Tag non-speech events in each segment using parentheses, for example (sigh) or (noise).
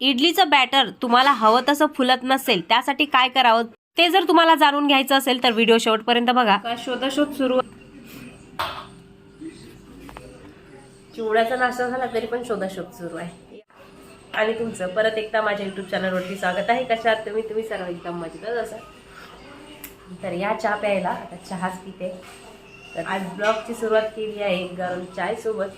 इडलीचं batter तुम्हाला हवं तसं फुलत नसेल त्यासाठी काय करावं? ते जर तुम्हाला जाणून घ्यायचं असेल तर व्हिडिओ शेवटपर्यंत बघा. शोधाशोध सुरू? चिवड्याचा नाश्ता झाला तरी पण शोधाशोध सुरू आहे. आणि तुमचं परत एकदा माझ्या युट्यूब चॅनलवरती स्वागत आहे. कशात तुम्ही? तुम्ही सर्व एकदम मजेतच असाल. तर या चहा प्यायला आता चहाच पिते. तर आज ब्लॉगची सुरुवात केली आहे गरम चायसोबत.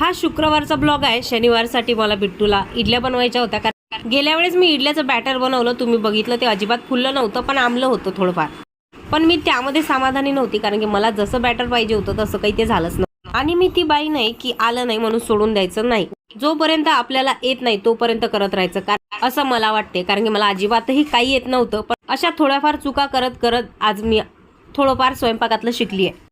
हा शुक्रवारचा ब्लॉग आहे. शनिवारसाठी मला बिट्टूला इडल्या बनवायच्या होत्या. कारण गेल्या वेळेस मी इडल्याचं बॅटर बनवलं. तुम्ही बघितलं ते अजिबात फुललं नव्हतं पण आमलं होतं थोडंफार. पण मी त्यामध्ये समाधानी नव्हती कारण की मला जसं बॅटर पाहिजे होतं तसं काही ते झालंच नव्हतं. आणि मी ती बाई नाही की आलं नाही म्हणून सोडून द्यायचं नाही. जोपर्यंत आपल्याला येत नाही तोपर्यंत करत राहायचं. कारण असं मला वाटते कारण की मला अजिबातही काही येत नव्हतं. पण अशा थोड्याफार चुका करत करत आज मी थोडंफार स्वयंपाकातलं शिकली आहे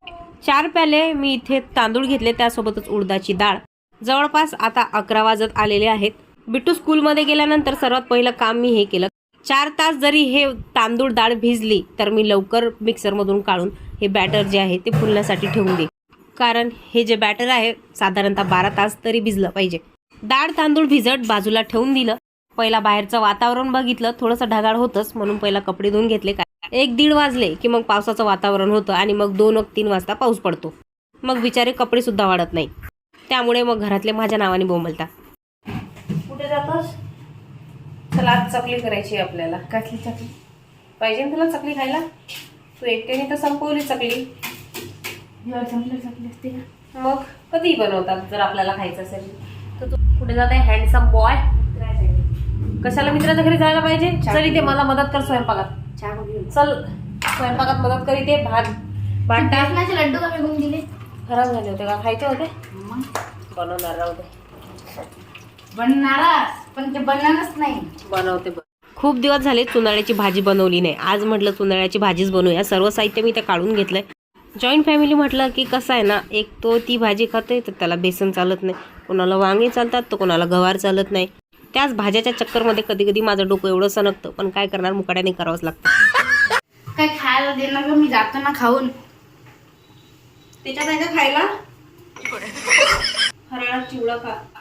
चार प्याले मी इथे तांदूळ घेतले त्यासोबतच उडदाची डाळ. जवळपास आता अकरा वाजत आलेले आहेत. बिट्टू स्कूलमध्ये गेल्यानंतर सर्वात पहिलं काम मी हे केलं. चार तास जरी हे तांदूळ डाळ भिजली तर मी लवकर मिक्सरमधून काढून हे बॅटर जे आहे ते फुलण्यासाठी ठेवून दे कारण हे जे बॅटर आहे साधारणतः बारा तास तरी भिजलं पाहिजे. डाळ तांदूळ भिजत बाजूला ठेवून दिलं. पहिला बाहेरचं वातावरण बघितलं. थोडंसं ढगाळ होतंच म्हणून पहिला कपडे धुवून घेतले. काय एक दीड वाजले की मग पावसाचं वातावरण होतं आणि मग दोन तीन वाजता पाऊस पडतो. मग बिचारे कपडे सुद्धा वाढत नाही त्यामुळे मग घरातले माझ्या नावाने बोंबलतात कुठे जातोस? चला आज चकली करायची आहे आपल्याला. कसली चकली? पाहिजे ना तुला चकली खायला? तू एकट्याने तर संपवली चकली. मग कधी बनवतात जर आपल्याला खायचं असेल. तर तू कुठे जात? आहे हँडसम बॉय कशाला मित्राच्या घरी जायला पाहिजे? चल इथे मला मदत कर स्वयंपाकात. चल स्वयंपाकात मदत कर इथे. भात भात लड्डू का फेकून दिले खराब झाले होते का? खायचे होते? बनवणार राहू दे. बनणारच पण ते बनणारच नाही. बनवते खूप दिवस झाले चुनाळ्याची भाजी बनवली नाही. आज म्हटलं चुनाळ्याची भाजीच बनवूया सर्व साहित्य मी ते काढून घेतलंय. जॉईंट फॅमिली म्हटलं की कसं आहे ना एक तो ती भाजी खाते तर त्याला बेसन चालत नाही. कोणाला वांगे चालतात तर कोणाला गवार चालत नाही. त्याच भाज्याच्या चक्करमध्ये कधी कधी माझं डोकं एवढं सनकतं पण काय करणार मुकाट्याने करावंच लागतं. काय खायला देणार मी जातो ना खाऊन. त्याच्यात का खायला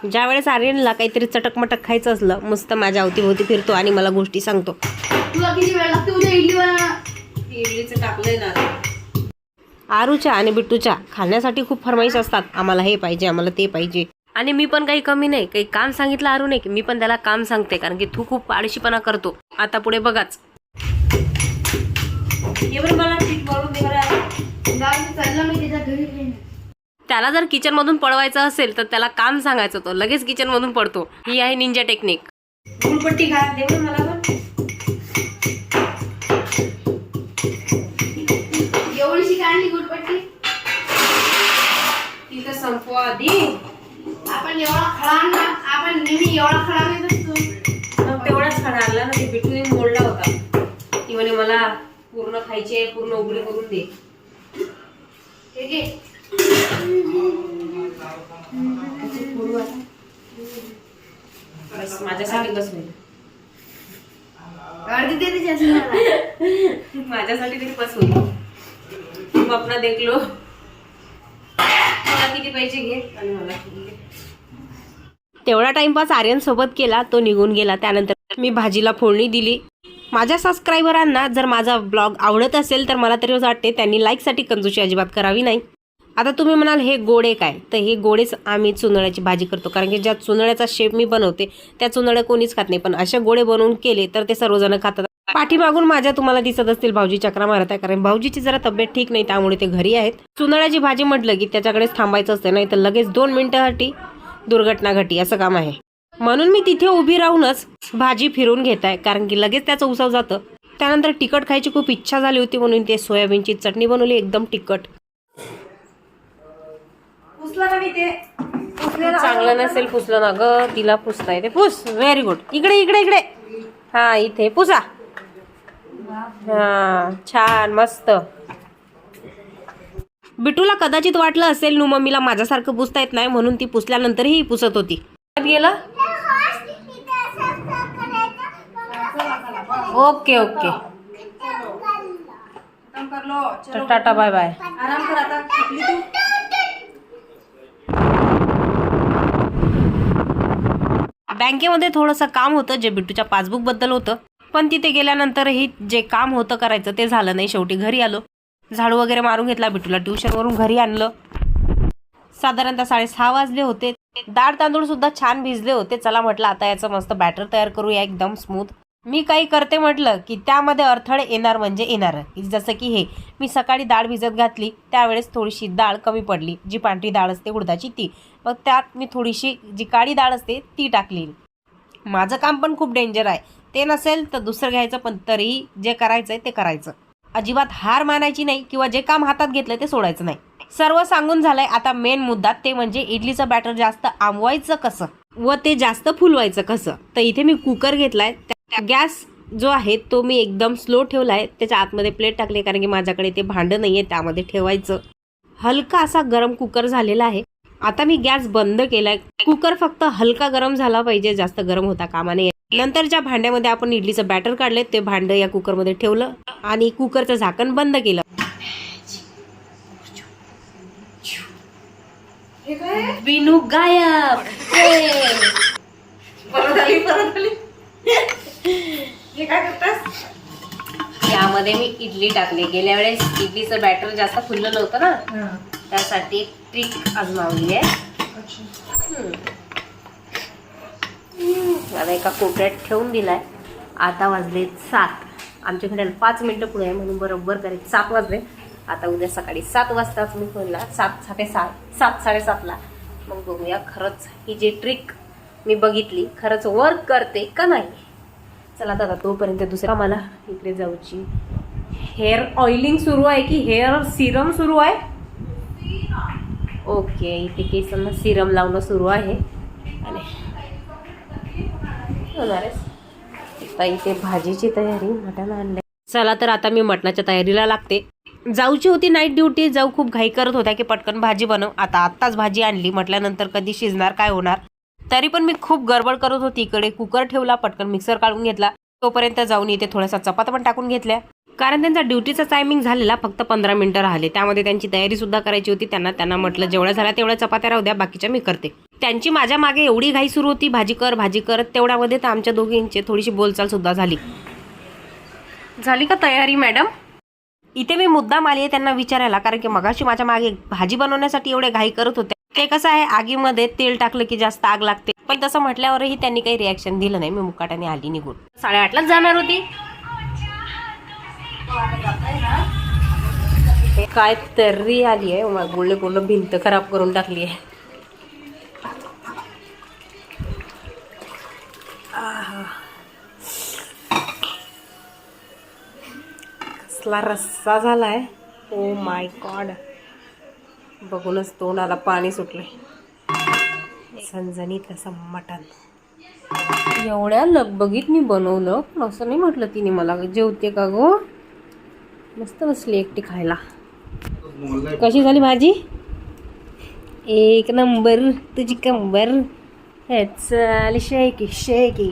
ज्या वेळेस आर्यनला काहीतरी चटकमटक खायचं असलं मस्त माझ्या अवतीभोवती फिरतो आणि मला गोष्टी सांगतो. तुला किती वेळ लागते उद्या इडली इडलीचं टाकलंय ना आरूच्या आणि बिट्टूच्या खाण्यासाठी खूप फरमाईश असतात. आम्हाला हे पाहिजे आम्हाला ते पाहिजे. आणि मी पण काही कमी नाही. काही काम सांगितलं आरू नाही की मी पण त्याला काम सांगते कारण की तू खूप आळशीपणा करतो. आता पुढे बघाच. मला चाललं मी त्याच्या घरी गेले. त्याला जर किचन मधून पळवायचं असेल तर त्याला काम सांगायचं तो लगेच किचन मधून पडतो. ही आहे निंजा टेक्निक गुलपट्टी घाल दे बरं मला पण. एवढीशी काढली गुडपट्टी तिथं संपवा आधी. आपण एवढा खडा आणला आपण नेहमी एवढा खडा घेत असतो मग तेवढाच आणला ना ते बिटूने मोडला होता. ती म्हणे मला पूर्ण खायचे पूर्ण उघडे करून दे. बस माझ्यासाठी अर्धी दे (laughs) तरी बस होईल तू देखलो. मला किती पैसे घे आणि मला. तेवढा टाइमपास आर्यन सोबत केला तो निघून गेला. त्यानंतर मी भाजीला फोडणी दिली. माझ्या सबस्क्रायबरांना जर माझा ब्लॉग आवडत असेल तर मला तरी असं वाटते त्यांनी लाईकसाठी कंजूशी अजिबात करावी नाही. आता तुम्ही म्हणाल हे गोडे काय? तर हे गोडेच आम्ही चुनळ्याची भाजी करतो. कारण की ज्या चुनळ्याचा शेप मी बनवते त्या चुनळ्या कोणीच खात नाही. पण अशा गोडे बनवून केले तर ते सर्वजण खातात. पाठीमागून माझ्या तुम्हाला दिसत असतील भाऊजी चक्रा मारत आहे. कारण भाऊजीची जरा तब्येत ठीक नाही त्यामुळे ते घरी आहेत. चुनळ्याची भाजी म्हटलं की त्याच्याकडेच थांबायचं असते नाही तर लगेच दोन मिनिटासाठी दुर्घटना घटी असं काम आहे. म्हणून मी तिथे उभी राहूनच भाजी फिरून घेत आहे कारण की लगेच त्याचं उसव जातं. त्यानंतर तिखट खायची खूप इच्छा झाली होती म्हणून ते सोयाबीनची चटणी बनवली एकदम तिखट. चांगलं नसेल पुसलं ना ग तिला पुसता येते. पुस व्हेरी गुड इकडे इकडे इकडे. हा इथे. पुसा. हा छान मस्त. बिटूला कदाचित वाटलं असेल नु मम्मीला माझ्यासारखं पुसता येत नाही. म्हणून ती पुसल्यानंतरही पुसत होती. गेलं. Okay okay. तर टाटा बाय बाय. बँकेमध्ये थोडंसं काम होतं जे बिट्टूच्या पासबुकबद्दल होतं. पण तिथे गेल्यानंतरही जे काम होतं करायचं ते झालं नाही. शेवटी घरी आलो. झाडू वगैरे मारून घेतला बिट्टूला ट्युशनवरून घरी आणलं. साधारणतः साडेसहा वाजले होते. डाळ तांदूळ सुद्धा छान भिजले होते. चला म्हटलं आता याचं मस्त बॅटर तयार करूया एकदम स्मूथ मी काही करते म्हटलं की त्यामध्ये अडथळे येणार म्हणजे येणार. जसं की हे मी सकाळी डाळ भिजत घातली त्यावेळेस थोडीशी डाळ कमी पडली जी पांढरी डाळ असते उडदाची ती. मग त्यात मी थोडीशी जी काळी डाळ असते ती टाकली. माझं काम पण खूप डेंजर आहे. ते नसेल तर दुसरं घ्यायचं पण तरीही जे करायचं आहे ते करायचं. अजिबात हार मानायची नाही किंवा जे काम हातात घेतलं ते सोडायचं नाही. सर्व सांगून झालंय आता मेन मुद्दा ते म्हणजे इडलीचं बॅटर जास्त आंबवायचं कसं? व ते जास्त फुलवायचं कसं? तर इथे मी कुकर घेतलाय गॅस जो आहे तो मी एकदम स्लो ठेवलाय. त्याच्या आतमध्ये प्लेट टाकली कारण की माझ्याकडे ते भांडं नाहीये त्यामध्ये ठेवायचं. हलका असा गरम कुकर झालेला आहे. आता मी गॅस बंद केलाय. कुकर फक्त हलका गरम झाला पाहिजे जास्त गरम होता कामा नये. नंतर ज्या भांड्यामध्ये आपण इडलीचं बॅटर काढले ते भांडं या कुकरमध्ये ठेवलं आणि कुकरचं झाकण बंद केलं. विनू गायब. परत आली परत आली. हे काय करतास? यामध्ये मी इडली टाकली. गेल्या वेळेस इडलीचं बॅटर जास्त फुललं नव्हतं ना? त्यासाठी एक ट्रिक आजमावली आहे. आता एका कोपऱ्यात ठेवून दिलाय. आता वाजले सात. आमच्याकडे पाच मिनिटं पुढे आहे म्हणून बरोबर करेक्ट सात वाजले. आता उद्या सकाळी सात वाजताच मी फोनला सात साडेसात सात साडेसातला मग बघूया खरंच ही जी ट्रिक मी बघितली खरंच वर्क करते का नाही? चला दादा तोपर्यंत दुसरा मला इकडे जाऊची. हेअर ऑइलिंग सुरू आहे की हेअर सिरम सुरू आहे? ओके इथे केसांना सिरम लावणं सुरू आहे. आणि होणार आहे. इथे भाजीची तयारी मटण आणले चला तर आता मी मटणाच्या तयारीला लागते. जाऊची होती नाईट ड्युटी जाऊ खूप घाई करत होत्या की पटकन भाजी बनव. आता आत्ताच भाजी आणली म्हटल्यानंतर कधी शिजणार काय होणार? तरी पण मी खूप गडबड करत होती. इकडे कुकर ठेवला पटकन मिक्सर काढून घेतला. तोपर्यंत जाऊन इथे थोडासा चपात्या पण टाकून घेतल्या. कारण त्यांचा ड्युटीचा टायमिंग झालेला फक्त पंधरा मिनिटं राहिले. त्यामध्ये त्यांची तयारी सुद्धा करायची होती. त्यांना त्यांना म्हटलं जेवढ्या झाल्या तेवढ्या चपात्या राहू द्या बाकीच्या मी करते. त्यांची माझ्या मागे एवढी घाई सुरू होती. भाजी कर भाजी कर तेवढ्यामध्ये तर आमच्या दोघींची थोडीशी बोलचाल सुद्धा झाली. झाली का तयारी मॅडम इथे मी मुद्दाम आली आहे त्यांना विचारायला कारण की मगाशी माझ्या मागे भाजी बनवण्यासाठी एवढे घाई करत होते. ते कसं आहे आगीमध्ये तेल टाकलं की जास्त आग लागते. पण तसं म्हटल्यावरही त्यांनी काही रिॲक्शन दिलं नाही. मी मुकाट्याने आली निघून. साडेआठलाच जाणार होती. काय तर्री आली आहे. मला बोलले बोललं भिंत खराब करून टाकली आहे. कसला रस्सा झालाय. ओ माय गॉड बघूनच तोंडाला पाणी सुटलंय. सणजणीत असं मटण. एवढ्या लगबगीत मी बनवलं पण असं नाही म्हटलं तिने मला. जेवते का गो? मस्त बसली एकटी खायला. कशी झाली भाजी? एक नंबर तुझी कंबर. हे चाल शेकी शेकी